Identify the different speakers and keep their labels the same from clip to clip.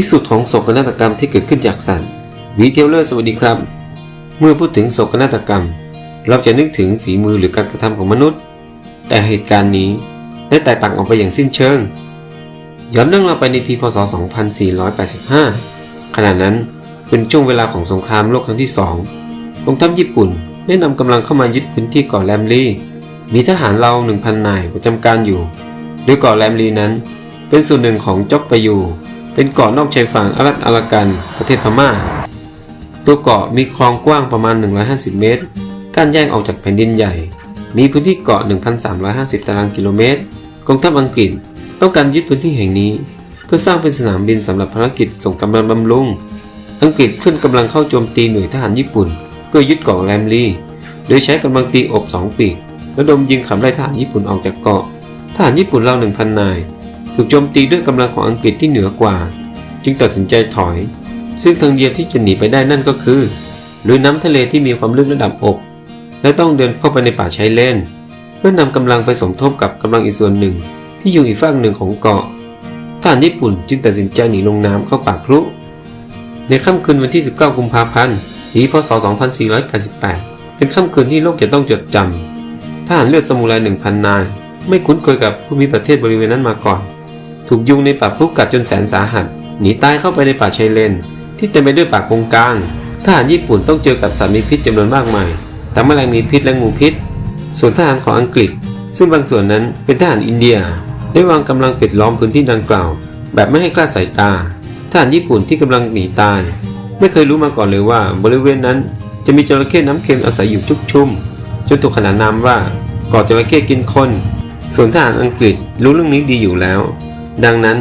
Speaker 1: ที่สุดของโศกนาฏกรรมที่เกิดขึ้นจากสัตว์วีเทลเลอร์สวัสดีครับ เมื่อพูดถึงโศกนาฏกรรม เราจะนึกถึงฝีมือหรือการกระทำของมนุษย์ แต่เหตุการณ์นี้ได้แตกต่างออกไปอย่างสิ้นเชิง ย้อนเรื่องเราไปในปีพศ 2485 ขณะนั้นเป็นช่วงเวลาของสงครามโลกครั้งที่สองกองทัพญี่ปุ่นได้นำกำลังเข้ามายึดพื้นที่เกาะแลมลีมีทหารเรา1,000นายประจำการอยู่โดยเกาะแลมลีนั้น เป็นส่วนหนึ่งของจอกปายู เป็นเกาะนอกชายฝั่งอารัตอารากันประเทศพม่า ตัวเกาะมีคลองกว้างประมาณ 150 เมตรกั้นแยกออกจากแผ่นดินใหญ่ มีพื้นที่เกาะ 1,350 ตารางกิโลเมตรกองทัพอังกฤษต้องการยึดพื้นที่แห่งนี้ เพื่อสร้างเป็นสนามบินสำหรับภารกิจส่งกำลังบำรุง อังกฤษเคลื่อนกำลังเข้าโจมตีหน่วยทหารญี่ปุ่น เพื่อยึดเกาะแลมลีโดยใช้กำลังตีอบสองปีกและดมยิงขับไล่ทหารญี่ปุ่นออกจากเกาะทหารญี่ปุ่นราว1,000 นาย ถูกโจมตีด้วยกำลังของอังกฤษที่เหนือกว่า จึงตัดสินใจถอย ซึ่งทางเดียวที่จะหนีไปได้นั่นก็คือลุยน้ำทะเลที่มีความลึกระดับอก และต้องเดินเข้าไปในป่าชายเลนเพื่อนำกำลังไปสมทบกับกำลังอีกส่วนหนึ่ง ที่อยู่อีกฝั่งหนึ่งของเกาะทหารญี่ปุ่นจึงตัดสินใจหนีลงน้ำเข้าป่าพลุในค่ำคืนวันที่ 19 กุมภาพันธ์ปีพศ 2488 เป็นค่ำคืนที่โลกจะต้องจดจำทหารเลือดสมุไร1,000 นาย ไม่คุ้นเคยกับภูมิประเทศบริเวณนั้นมาก่อน ถูกยุงในป่าพลุกกัดจนแสนสาหัส หนีตายเข้าไปในป่าชายเลน ที่เต็มไปด้วยป่ากงกลางทหารญี่ปุ่นต้องเจอกับสัตว์มีพิษจำนวนมากมายทั้งแมลงมีพิษและงูพิษ ส่วนทหารของอังกฤษ ซึ่งบางส่วนนั้นเป็นทหารอินเดีย ได้วางกำลังปิดล้อมพื้นที่ดังกล่าว แบบไม่ให้คลาดสายตาทหารญี่ปุ่นที่กำลังหนีตาย ไม่เคยรู้มาก่อนเลยว่าบริเวณนั้นจะมีจระเข้น้ำเค็มอาศัยอยู่ชุกชุมจนถูกขนานนามว่าเกาะจระเข้กินคน ส่วนทหารอังกฤษรู้เรื่องนี้ดีอยู่แล้ว ดังนั้น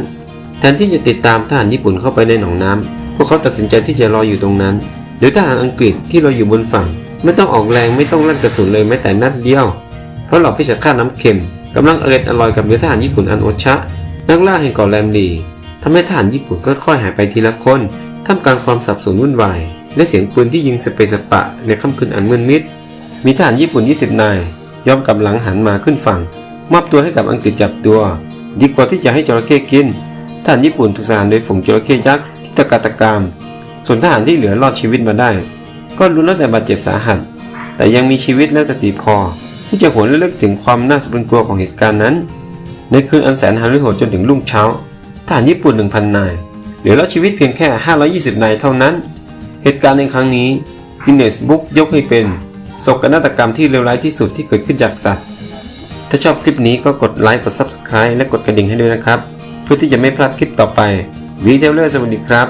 Speaker 1: แทนที่จะติดตามทหารญี่ปุ่นเข้าไปในหนองน้ำพวกเขาตัดสินใจที่จะรออยู่ตรงนั้น โดยทหารอังกฤษที่รออยู่บนฝั่ง ไม่ต้องออกแรงไม่ต้องลั่นกระสุนเลยแม้แต่นัดเดียว เพราะเหล่าพิชฆาตน้ำเค็มกำลังอร่อยอร่อยกับเนื้อทหารญี่ปุ่นอันโอชะ นักล่าแห่งเกาะแรมลีทำให้ทหารญี่ปุ่นค่อยๆหายไปทีละคนท่ามกลางความสับสนวุ่นวายและเสียงปืนที่ยิงสเปสปะในค่ำคืนอันมืดมิด มีทหารญี่ปุ่น 20 นายยอมกลับหลังหันมาขึ้นฝั่งมอบตัวให้กับอังกฤษจับตัว ดีกว่าที่จะให้จระเข้กินทหารญี่ปุ่นถูกสหารโดยฝูงจระเข้ยักษ์ที่ตะกาตะกามส่วนทหารที่เหลือรอดชีวิตมาได้ ก็รุนแล้วแต่บาดเจ็บสาหัส แต่ยังมีชีวิตและสติพอ ที่จะหวนระลึกถึงความน่าสะพรึงกลัวของเหตุการณ์นั้น ในคืนอันแสนหาฤโหดจนถึงรุ่งเช้าทหารญี่ปุ่น 1,000 นายเหลือรอดชีวิตเพียงแค่ 520 นายเท่านั้น เหตุการณ์ในครั้งนี้กินเนสบุ๊กยกให้เป็นโศกนาฏกรรมที่เลวร้ายที่สุดที่เกิดขึ้นจากสัตว์ ถ้าชอบคลิปนี้ก็กดไลค์กด Subscribe และกดกระดิ่งให้ด้วยนะครับ เพื่อที่จะไม่พลาดคลิปต่อไปวีเทลเลอร์สวัสดีครับ